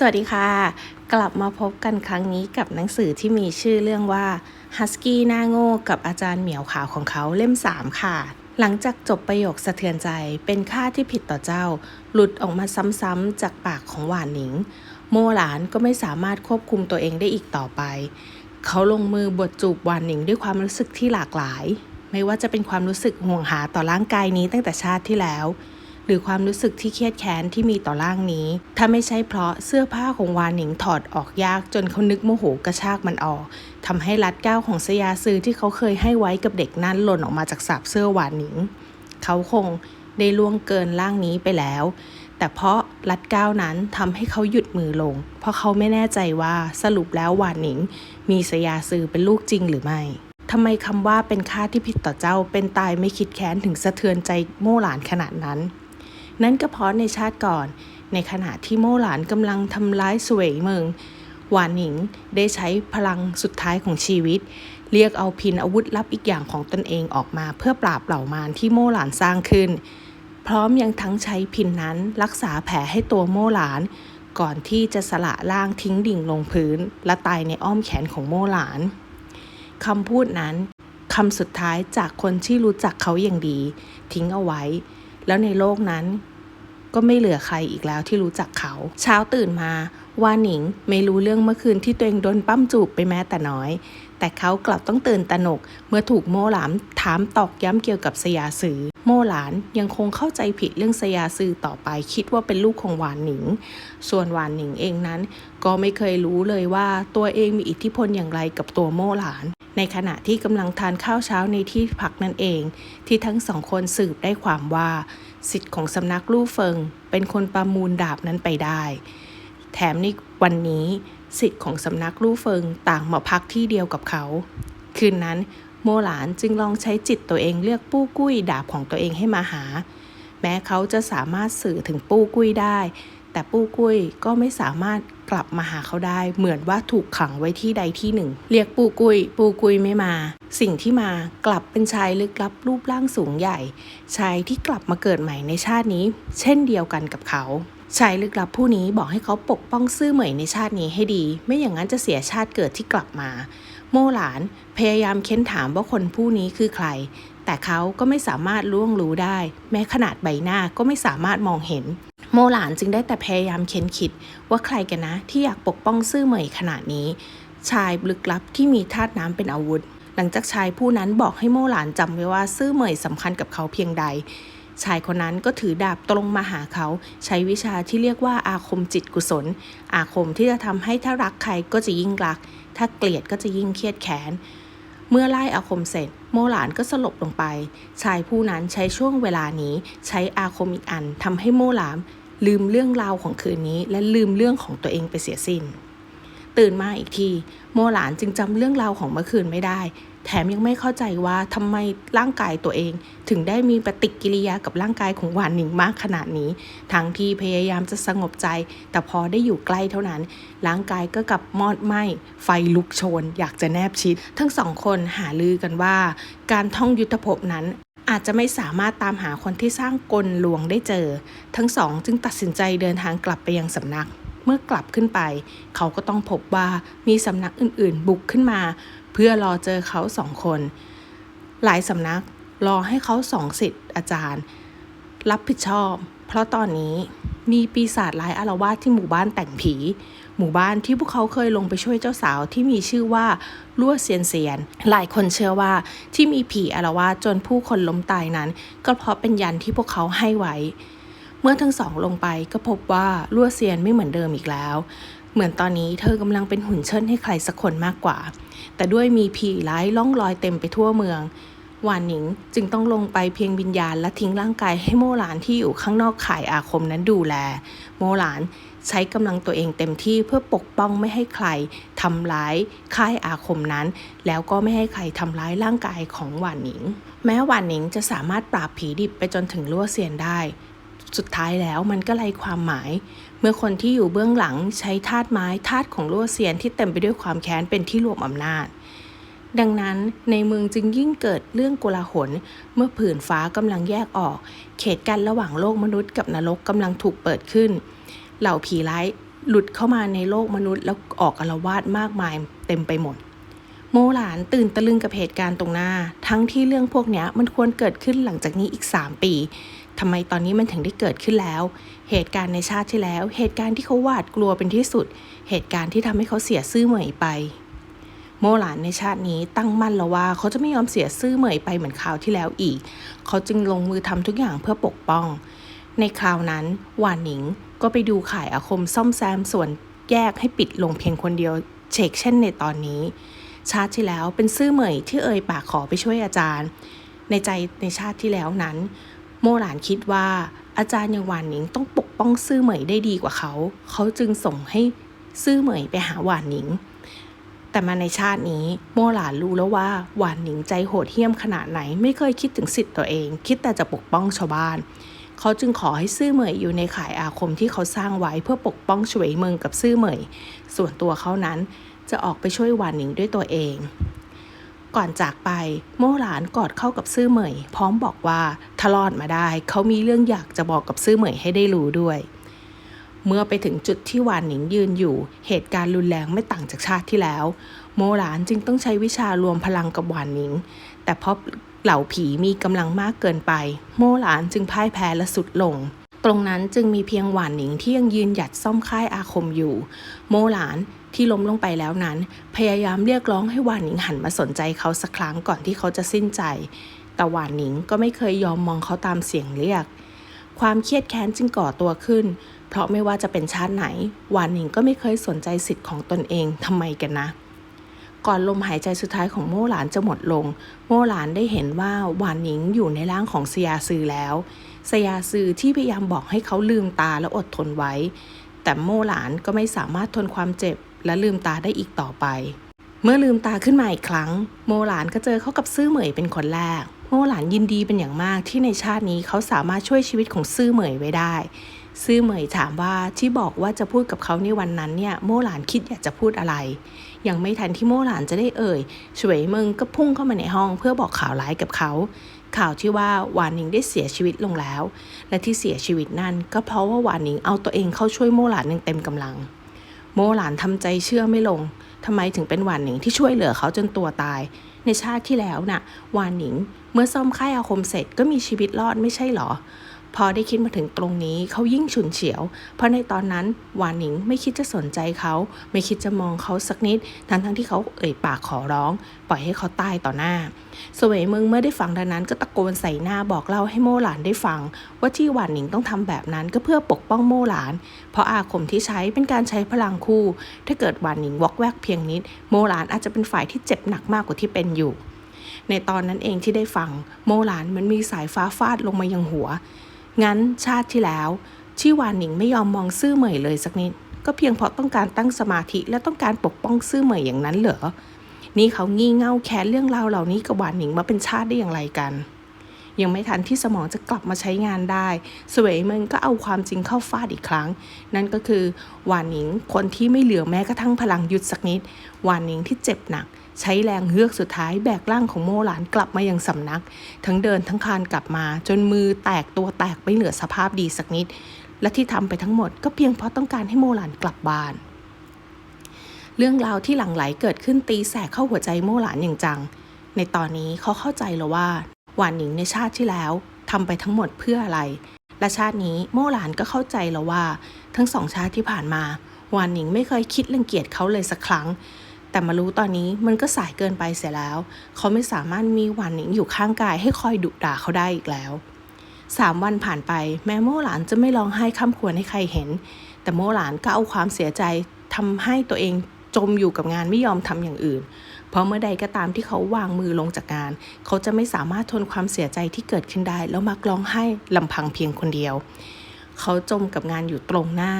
สวัสดีค่ะ กลับมาพบกันครั้งนี้กับหนังสือที่มีชื่อเรื่องว่า Husky หน้าโง่กับอาจารย์เหมียวขาวของเขาเล่ม 3 ค่ะ หลังจากจบประโยคสะเทือนใจเป็นค่าที่ผิดต่อเจ้า หลุดออกมาซ้ำๆจากปากของหวานหนิง โมหลานก็ไม่สามารถควบคุมตัวเองได้อีกต่อไป เขาลงมือบทจูบหวานหนิงด้วยความรู้สึกที่หลากหลาย ไม่ว่าจะเป็นความรู้สึกห่วงหาต่อร่างกายนี้ตั้งแต่ชาติที่แล้ว หรือความรู้สึกที่เครียดแค้นที่มีต่อร่างนี้ ถ้าไม่ใช่เพราะเสื้อผ้าของวานหนิงถอดออกยากจนเขานึกโมโหกระชากมันออกทำให้รัดเก้าของสยาซือที่เขาเคยให้ไว้กับเด็กนั้นหล่นออกมาจากสาบเสื้อวานหนิง เขาคงได้ล่วงเกินร่างนี้ไปแล้ว แต่เพราะรัดเก้านั้นทำให้เขาหยุดมือลง เพราะเขาไม่แน่ใจว่าสรุปแล้วหวานหนิง มีสยาซือเป็นลูกจริงหรือไม่ทำไมคำว่าเป็นค่าที่ผิดต่อเจ้าเป็นตายไม่คิดแค้นถึงสะเทือนใจโม่หลานขนาดนั้น นั่นก็เพราะในชาติก่อน ในขณะที่โมหลานกำลังทำร้ายสวยเมืองหวานหนิงได้ใช้พลังสุดท้ายของชีวิต เรียกเอาพินอาวุธลับอีกอย่างของตนเองออกมาเพื่อปราบเหล่ามารที่โมหลานสร้างขึ้น พร้อมยังทั้งใช้พินนั้นรักษาแผลให้ตัวโมหลาน ก่อนที่จะสละร่างทิ้งดิ่งลงพื้น และตายในอ้อมแขนของโมหลานคำพูดนั้นคำสุดท้ายจากคนที่รู้จักเขาอย่างดี ทิ้งเอาไว้ แล้วในโลกนั้น ก็ไม่เหลือใครอีกแล้วที่รู้จักเขา เช้าตื่นมาวาหนิงไม่รู้เรื่องเมื่อคืนที่ตัวเองโดนปั้มจูบไปแม้แต่น้อย แต่เขากลับต้องตื่นตระหนก เมื่อถูกโม่หลามถามตอกย้ำเกี่ยวกับสยาสือ โม่หลานยังคงเข้าใจผิดเรื่องสยาสือต่อไปคิดว่าเป็นลูกของหวานหนิง ส่วนหวานหนิงเองนั้น ก็ไม่เคยรู้เลยว่าตัวเองมีอิทธิพลอย่างไรกับตัวโม่หลาน ในขณะที่กำลังทานข้าวเช้าในที่พักนั่นเอง ที่ทั้งสองคนสืบได้ความว่าสิทธิ์ของสำนักลู่เฟิง เป็นคนประมูลดาบนั้นไปได้ แถมในวันนี้สิทธิ์ของสำนักลู่เฟิงต่างมาพักที่เดียวกับเขา คืนนั้นโมหลานจึงลองใช้จิตตัวเองเรียกปู้กุ้ยดาบของตัวเองให้มาหา แม้เขาจะสามารถสื่อถึงปู้กุ้ยได้ แต่ปู้กุ้ยก็ไม่สามารถ กลับมาหาเขาได้ เหมือนว่าถูกขังไว้ที่ใดที่หนึ่ง เรียกปูกุย ปูกุยไม่มา สิ่งที่มากลับเป็นชายลึกลับรูปร่างสูงใหญ่ ชายที่กลับมาเกิดใหม่ในชาตินี้ เช่นเดียวกันกับเขาชายลึกลับผู้นี้บอกให้เขาปกป้องซื่อเหมยในชาตินี้ให้ดี ไม่อย่างนั้นจะเสียชาติเกิดที่กลับมา โมหลานพยายามเค้นถามว่าคนผู้นี้คือใคร แต่เขาก็ไม่สามารถล่วงรู้ได้ แม้ขนาดใบหน้าก็ไม่สามารถมองเห็น โมหลานจึงได้แต่พยายามเค้นคิดว่าใครกันนะที่อยากปกป้องซื่อเหมยขนาดนี้ ชายลึกลับที่มีธาตุน้ำเป็นอาวุธ หลังจากชายผู้นั้นบอกให้โมหลานจำไว้ว่าซื่อเหมยสำคัญกับเขาเพียงใด ชายคนนั้นก็ถือดาบตรงมาหาเขา ใช้วิชาที่เรียกว่าอาคมจิตกุศล อาคมที่จะทำให้ถ้ารักใครก็จะยิ่งรัก ถ้าเกลียดก็จะยิ่งเครียดแค้นเมื่อไล่อาคมเสร็จ โมหลานก็สลบลงไป ชายผู้นั้นใช้ช่วงเวลานี้ใช้อาคมอีกอันทำให้โมหลาม ลืมเรื่องราวของคืนนี้ และลืมเรื่องของตัวเองไปเสียสิ้น ตื่นมาอีกที โมหลานจึงจำเรื่องราวของเมื่อคืนไม่ได้ แถมยังไม่เข้าใจว่าทำไมร่างกายตัวเอง ถึงได้มีปฏิกิริยากับร่างกายของหวานหนิงมากขนาดนี้ ทั้งที่พยายามจะสงบใจ แต่พอได้อยู่ใกล้เท่านั้น ร่างกายก็กลับมอดไหม้ไฟลุกโชน อยากจะแนบชิด ทั้งสองคนหาลือกันว่า การท่องยุทธภพนั้น อาจจะไม่สามารถตามหาคนที่สร้างกลลวงได้เจอ ทั้งสองจึงตัดสินใจเดินทางกลับไปยังสำนัก เมื่อกลับขึ้นไป เขาก็ต้องพบว่ามีสำนักอื่นๆ บุกขึ้นมา เพื่อรอเจอเขาสองคน หลายสำนักรอให้เขาสองสิทธิ์อาจารย์ รับผิดชอบ เพราะตอนนี้มีปีศาจร้ายอารวาสที่หมู่บ้านแต่งผี หมู่บ้านที่พวกเขาเคยลงไปช่วยเจ้าสาวที่มีชื่อว่าลั่วเซียนเซียน หลายคนเชื่อว่าที่มีผีอารวาสจนผู้คนล้มตายนั้น ก็เพราะเป็นยันที่พวกเขาให้ไว้ เมื่อทั้งสองลงไปก็พบว่าลั่วเซียนไม่เหมือนเดิมอีกแล้วเหมือนตอนนี้เธอกำลังเป็นหุ่นเชิดให้ใครสักคนมากกว่า แต่ด้วยมีผีร้ายล่องลอยเต็มไปทั่วเมืองหวานหนิงจึงต้องลงไปเพียงวิญญาณและทิ้งร่างกายให้โมหลานที่อยู่ข้างนอกข่ายอาคมนั้นดูแล โมหลาน ใช้กำลังตัวเองเต็มที่เพื่อปกป้องไม่ให้ใครทำร้ายค่ายอาคมนั้น แล้วก็ไม่ให้ใครทำร้ายร่างกายของหวานหนิง แม้หวานหนิงจะสามารถปราบผีดิบไปจนถึงลั่วเซียนได้ สุดท้ายแล้วมันก็ไรความหมาย เมื่อคนที่อยู่เบื้องหลังใช้ธาตุไม้ธาตุของลั่วเซียนที่เต็มไปด้วยความแค้นเป็นที่รวมอำนาจดังนั้นในเมืองจึงยิ่งเกิดเรื่องโกลาหล เมื่อผืนฟ้ากำลังแยกออก เขตกันระหว่างโลกมนุษย์กับนรกกำลังถูกเปิดขึ้น เหล่าผีร้ายหลุดเข้ามาในโลกมนุษย์ แล้วออกอาละวาดมากมายเต็มไปหมด โมหลานตื่นตะลึงกับเหตุการณ์ตรงหน้า ทั้งที่เรื่องพวกนี้มันควรเกิดขึ้นหลังจากนี้อีก 3 ปีทำไมตอนนี้มันถึงได้เกิดขึ้นแล้ว เหตุการณ์ในชาติที่แล้ว เหตุการณ์ที่เขาหวาดกลัวเป็นที่สุด เหตุการณ์ที่ทำให้เขาเสียซื่อเหมยไป โมหลานในชาตินี้ตั้งมั่นแล้วว่า เขาจะไม่ยอมเสียซื่อเหมยไปเหมือนคราวที่แล้วอีก เขาจึงลงมือทำทุกอย่างเพื่อปกป้อง ในคราวนั้นหวานหนิง ก็ไปดูข่ายอาคมซ่อมแซมส่วนแยกให้ปิดลงเพียงคนเดียวเชกเช่นในตอนนี้ ชาติที่แล้วเป็นซื่อเหมยที่เอ่ยปากขอไปช่วยอาจารย์ ในใจในชาติที่แล้วนั้น โมหลานคิดว่าอาจารย์ย่างหวานหนิงต้องปกป้องซื่อเหมยได้ดีกว่าเขา เขาจึงส่งให้ซื่อเหมยไปหาหวานหนิง แต่มาในชาตินี้โมหลานรู้แล้วว่าหวานหนิงใจโหดเหี้ยมขนาดไหนไม่เคยคิดถึงสิทธิ์ตัวเอง คิดแต่จะปกป้องชาวบ้าน เขาจึงขอให้ซื่อเหมยอยู่ในข่ายอาคมที่เขาสร้างไว้เพื่อปกป้องเฉวยเมืองกับซื่อเหมย ส่วนตัวเขานั้นจะออกไปช่วยหวานหนิงด้วยตัวเอง ก่อนจากไปโม่หลานกอดเข้ากับซื่อเหมย พร้อมบอกว่าถ้ารอดมาได้ เขามีเรื่องอยากจะบอกกับซื่อเหมยให้ได้รู้ด้วย เมื่อไปถึงจุดที่หวานหนิงยืนอยู่ เหตุการณ์รุนแรงไม่ต่างจากชาติที่แล้ว โมหลานจึงต้องใช้วิชารวมพลังกับหวานหนิง แต่เพราะ เหล่าผีมีกำลังมากเกินไป โมหลานจึงพ่ายแพ้และสุดลง ตรงนั้นจึงมีเพียงหวานหนิงที่ยังยืนหยัดซ่อมค่ายอาคมอยู่ โมหลานที่ล้มลงไปแล้วนั้น พยายามเรียกร้องให้หวานหนิงหันมาสนใจเขาสักครั้งก่อนที่เขาจะสิ้นใจ แต่หวานหนิงก็ไม่เคยยอมมองเขาตามเสียงเรียก ความเครียดแค้นจึงก่อตัวขึ้น เพราะไม่ว่าจะเป็นชาติไหนหวานหนิงก็ไม่เคยสนใจสิทธิ์ของตนเองทำไมกันนะ ก่อนลมหายใจสุดท้ายของโม่หลานจะหมดลง โม่หลานได้เห็นว่าหวานหนิงอยู่ในร่างของสยาซือแล้ว สยาซือที่พยายามบอกให้เขาลืมตาและอดทนไว้ แต่โม่หลานก็ไม่สามารถทนความเจ็บและลืมตาได้อีกต่อไป เมื่อลืมตาขึ้นมาอีกครั้ง โมหลานก็เจอเข้ากับซื่อเหมยเป็นคนแรก โมหลานยินดีเป็นอย่างมากที่ในชาตินี้เขาสามารถช่วยชีวิตของซื่อเหมยไว้ได้ ซื่อเหมยถามว่าที่บอกว่าจะพูดกับเขาในวันนั้นเนี่ยโมหลานคิดอยากจะพูดอะไร ยังไม่ทันที่โมหลานจะได้เอ่ยเฉวยเมิงก็พุ่งเข้ามาในห้องเพื่อบอกข่าวร้ายกับเขา ข่าวที่ว่าวานิงได้เสียชีวิตลงแล้ว และที่เสียชีวิตนั่นก็เพราะว่าวานิงเอาตัวเองเข้าช่วยโมหลานอย่างเต็มกำลัง โมหลานทำใจเชื่อไม่ลงทำไมถึงเป็นวานิงที่ช่วยเหลือเขาจนตัวตาย ในชาติที่แล้วน่ะวานหนิงเมื่อซ่อมค่ายอาคมเสร็จก็มีชีวิตรอดไม่ใช่หรอ พอได้คิดมาถึงตรงนี้เขายิ่งฉุนเฉียว เพราะในตอนนั้นหวานหนิงไม่คิดจะสนใจเขาไม่คิดจะมองเขาสักนิด ทั้งทั้งที่เขาเอ่ยปากขอร้อง ปล่อยให้เขาตายต่อหน้าเสวยมืองเมื่อได้ฟังดังนั้นก็ตะโกนใส่หน้าบอกเล่าให้โม่หลานได้ฟัง ว่าที่หวานหนิงต้องทำแบบนั้นก็เพื่อปกป้องโม่หลาน เพราะอาคมที่ใช้เป็นการใช้พลังคู่ ถ้าเกิดหวานหนิงวอกแวกเพียงนิด โม่หลานอาจจะเป็นฝ่ายที่เจ็บหนักมากกว่าที่เป็นอยู่ ในตอนนั้นเองที่ได้ฟังโมหลานมันมีสายฟ้าฟาดลงมายังหัว งั้นชาติที่แล้วที่วานหนิงไม่ยอมมองซื่อเหมยเลยสักนิด ก็เพียงเพราะต้องการตั้งสมาธิและต้องการปกป้องซื่อเหมยอย่างนั้นเหรอ นี่เขางี่เง่าแค้นเรื่องราวเหล่านี้กับหวานหนิงมาเป็นชาติได้อย่างไรกัน ยังไม่ทันที่สมองจะกลับมาใช้งานได้สเวยเมิงก็เอาความจริงเข้าฟาดอีกครั้ง นั่นก็คือหวานหนิงคนที่ไม่เหลือแม้กระทั่งพลังหยุดสักนิด หวานหนิงที่เจ็บหนัก ใช้แรงเฮือกสุดท้ายแบกร่างของโมหลานกลับมายังสำนัก ทั้งเดินทั้งคานกลับมา จนมือแตกตัวแตกไม่เหลือสภาพดีสักนิด และที่ทำไปทั้งหมดก็เพียงเพราะต้องการให้โมหลานกลับบ้าน เรื่องราวที่หลั่งไหลเกิดขึ้นตีแสกเข้าหัวใจโมหลานอย่างจัง ในตอนนี้เขาเข้าใจแล้วว่า หวานหนิงในชาติที่แล้วทำไปทั้งหมดเพื่ออะไร และชาตินี้โมหลานก็เข้าใจแล้วว่า ทั้งสองชาติที่ผ่านมาหวานหนิงไม่เคยคิดรังเกียจเขาเลยสักครั้ง แต่มารู้ตอนนี้มันก็สายเกินไปเสียแล้ว เขาไม่สามารถมีวานหนิงอยู่ข้างกายให้คอยดุด่าเขาได้อีกแล้วสามวันผ่านไปแม้โม่หลานจะไม่ร้องไห้ข้ามควรให้ใครเห็น แต่โม่หลานก็เอาความเสียใจทำให้ตัวเองจมอยู่กับงานไม่ยอมทำอย่างอื่น เพราะเมื่อใดก็ตามที่เขาวางมือลงจากงาน เขาจะไม่สามารถทนความเสียใจที่เกิดขึ้นได้ แล้วมักร้องไห้ลำพังเพียงคนเดียว เขาจมกับงานอยู่ตรงหน้า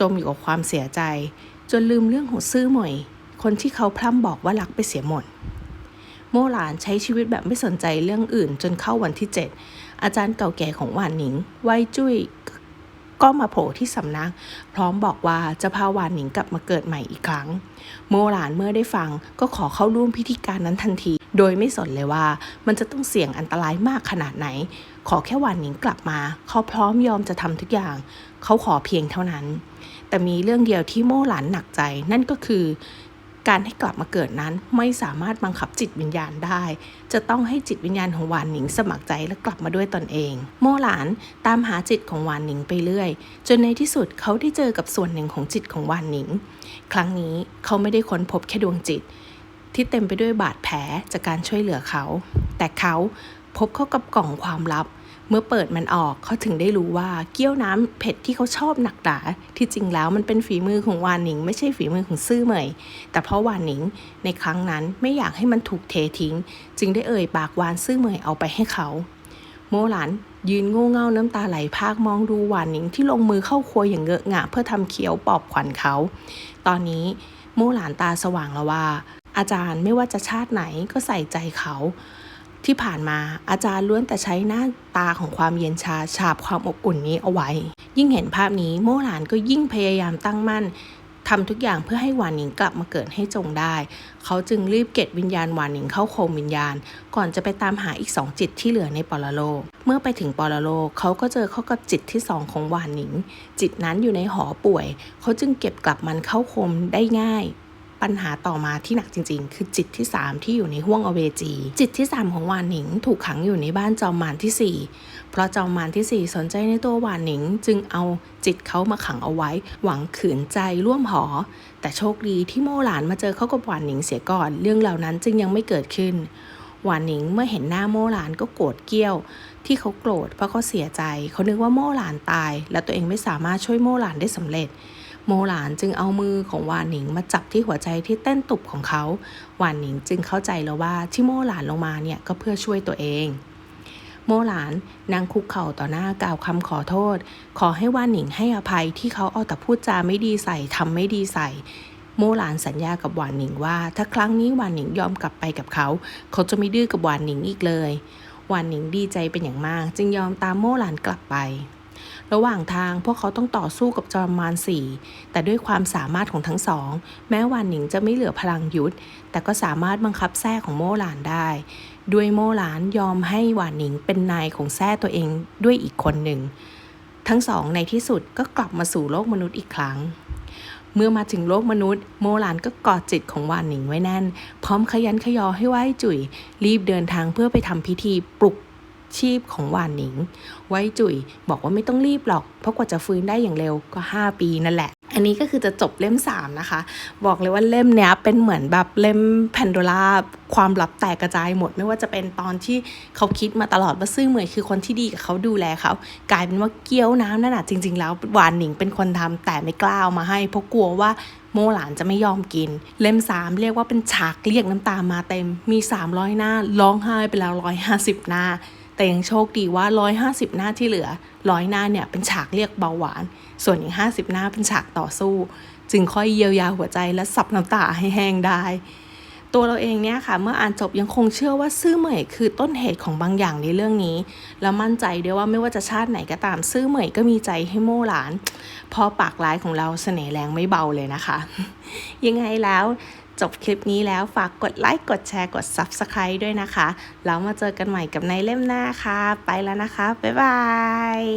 จมอยู่กับความเสียใจ จนลืมเรื่องของซื่อหมอยคนที่เขาพร่ำบอกว่ารักไปเสียหมด โมหลานใช้ชีวิตแบบไม่สนใจเรื่องอื่นจนเข้าวันที่ 7 อาจารย์เก่าแก่ของหวานหนิงไวจุ้ยก็มาโผล่ที่สำนัก พร้อมบอกว่าจะพาหวานหนิงกลับมาเกิดใหม่อีกครั้ง โมหลานเมื่อได้ฟังก็ขอเข้าร่วมพิธีการนั้นทันที โดยไม่สนเลยว่ามันจะต้องเสี่ยงอันตรายมากขนาดไหน ขอแค่หวานหนิงกลับมา เขาพร้อมยอมจะทำทุกอย่าง เขาขอเพียงเท่านั้น แต่มีเรื่องเดียวที่โม่หลานหนักใจ นั่นก็คือ การให้กลับมาเกิดนั้นไม่สามารถบังคับจิตวิญญาณได้ จะต้องให้จิตวิญญาณของหวานหนิงสมัครใจและกลับมาด้วยตนเอง โม่หลานตามหาจิตของหวานหนิงไปเรื่อย จนในที่สุดเขาได้เจอกับส่วนหนึ่งของจิตของหวานหนิง ครั้งนี้เขาไม่ได้ค้นพบแค่ดวงจิต ที่เต็มไปด้วยบาดแผลจากการช่วยเหลือเขา แต่เขาพบเข้ากับกล่องความลับ เมื่อเปิดมันออกเขาถึงได้รู้ว่าเกี้ยวน้ำเผ็ดที่เขาชอบหนักหนาที่จริงแล้วมันเป็นฝีมือของวานหนิง ไม่ใช่ฝีมือของซื่อเหมย แต่เพราะวานหนิงในครั้งนั้นไม่อยากให้มันถูกเททิ้ง จึงได้เอ่ยปากวานซื่อเหมยเอาไปให้เขาโมหลานยืนโง่เง่าน้ำตาไหลพากมองดูหวานหนิงที่ลงมือเข้าครัวอย่างเงอะงะเพื่อทำเคี้ยวปอบขวัญเขา ตอนนี้โมหลานตาสว่างแล้วว่า อาจารย์ไม่ว่าจะชาติไหนก็ใส่ใจเขา ที่ผ่านมาอาจารย์ล้วนแต่ใช้หน้าตาของความเย็นชาฉาบความอบอุ่นนี้เอาไว้ ยิ่งเห็นภาพนี้โม่หลานก็ยิ่งพยายามตั้งมั่นทำทุกอย่างเพื่อให้หวานหนิงกลับมาเกิดให้จงได้ เขาจึงรีบเก็บวิญญาณหวานหนิงเข้าโคมวิญญาณ ก่อนจะไปตามหาอีกสองจิตที่เหลือในปรโลก เมื่อไปถึงปรโลกเขาก็เจอเข้ากับจิตที่สองของหวานหนิง จิตนั้นอยู่ในหอป่วย เขาจึงเก็บกลับมันเข้าโคมได้ง่าย ปัญหาต่อมาที่หนักจริง ๆ คือจิตที่ 3 ที่อยู่ในห้วงอเวจี จิตที่ 3 ของหวานหนิงถูกขังอยู่ในบ้านจอมมารที่ 4 เพราะจอมมารที่ 4 สนใจในตัวหวานหนิง จึงเอาจิตเขามาขังเอาไว้ หวังขืนใจร่วมหอ แต่โชคดีที่โมหลานมาเจอเข้ากับหวานหนิงเสียก่อน เรื่องเหล่านั้นจึงยังไม่เกิดขึ้น หวานหนิงเมื่อเห็นหน้าโมหลานก็โกรธเกี้ยว ที่เขาโกรธเพราะเขาเสียใจ เขานึกว่าโมหลานตาย และตัวเองไม่สามารถช่วยโมหลานได้สำเร็จ โมหลานจึงเอามือของหวานหนิงมาจับที่หัวใจที่เต้นตุบของเขา หวานหนิงจึงเข้าใจแล้วว่าที่โมหลานลงมาเนี่ยก็เพื่อช่วยตัวเองโมหลานนั่งคุกเข่าต่อหน้ากล่าวคำขอโทษ ขอให้หวานหนิงให้อภัยที่เขาเอาแต่พูดจาไม่ดีใส่ทำไม่ดีใส่ โมหลานสัญญากับหวานหนิงว่า ถ้าครั้งนี้หวานหนิงยอมกลับไปกับเขา เขาจะไม่ดื้อกับหวานหนิงอีกเลย หวานหนิงดีใจเป็นอย่างมาก จึงยอมตามโมหลานกลับไป ระหว่างทางพวกเขาต้องต่อสู้กับจอมมารสี่แต่ด้วยความสามารถของทั้งสอง แม้วานหนิงจะไม่เหลือพลังยุทธแต่ก็สามารถบังคับแท้ของโมหลานได้ ด้วยโมหลานยอมให้วานหนิงเป็นนายของแท้ตัวเองด้วยอีกคนหนึ่ง ทั้งสองในที่สุดก็กลับมาสู่โลกมนุษย์อีกครั้งเมื่อมาถึงโลกมนุษย์ โมหลานก็กอดจิตของวานหนิงไว้แน่น พร้อมขยันขยอให้ไหว้จุ๋ย รีบเดินทางเพื่อไปทำพิธีปลุก ชีพของหวานหนิง ไว้จุ๋ยบอกว่าไม่ต้องรีบหรอก เพราะกว่าจะฟื้นได้อย่างเร็วก็ 5 ปีนั่นแหละ อันนี้ก็คือจะจบเล่ม 3 นะคะ บอกเลยว่าเล่มเนี้ยเป็นเหมือนแบบเล่มแพนโดล่าความลับแตกกระจายหมด ไม่ว่าจะเป็นตอนที่เขาคิดมาตลอดว่าซื่อเหมยคือคนที่ดีกับเขาดูแลเขากลายเป็นว่าเกี้ยวน้ำนั่นน่ะจริง ๆ แล้วหวานหนิงเป็นคนทำแต่ไม่กล้าเอามาให้เพราะกลัวว่าโมหลานจะไม่ยอมกิน เล่ม3เรียกว่าเป็นฉากเรียกน้ำตามาเต็ม มี 300 หน้าร้องไห้ไปแล้ว 150 หน้า แต่ยังโชคดีว่า 150 หน้าที่เหลือร้อยหน้าเนี่ยเป็นฉากเรียกเบาหวาน ส่วนอีก 50 หน้าเป็นฉากต่อสู้ จึงค่อยเยียวยาหัวใจและซับน้ำตาให้แห้งได้ ตัวเราเองเนี่ยค่ะ เมื่ออ่านจบยังคงเชื่อว่าซื่อเหมยคือต้นเหตุของบางอย่างในเรื่องนี้ แล้วมั่นใจด้วยว่าไม่ว่าจะชาติไหนก็ตามซื่อเหมยก็มีใจให้โม่หลาน พอปากร้ายของเราเสน่ห์แรงไม่เบาเลยนะคะ ยังไงแล้ว จบคลิปนี้แล้วฝากกดไลค์กดแชร์กด Subscribe ด้วยนะคะ แล้วมาเจอกันใหม่กับในเล่มหน้าค่ะ ไปแล้วนะคะ บ๊ายบาย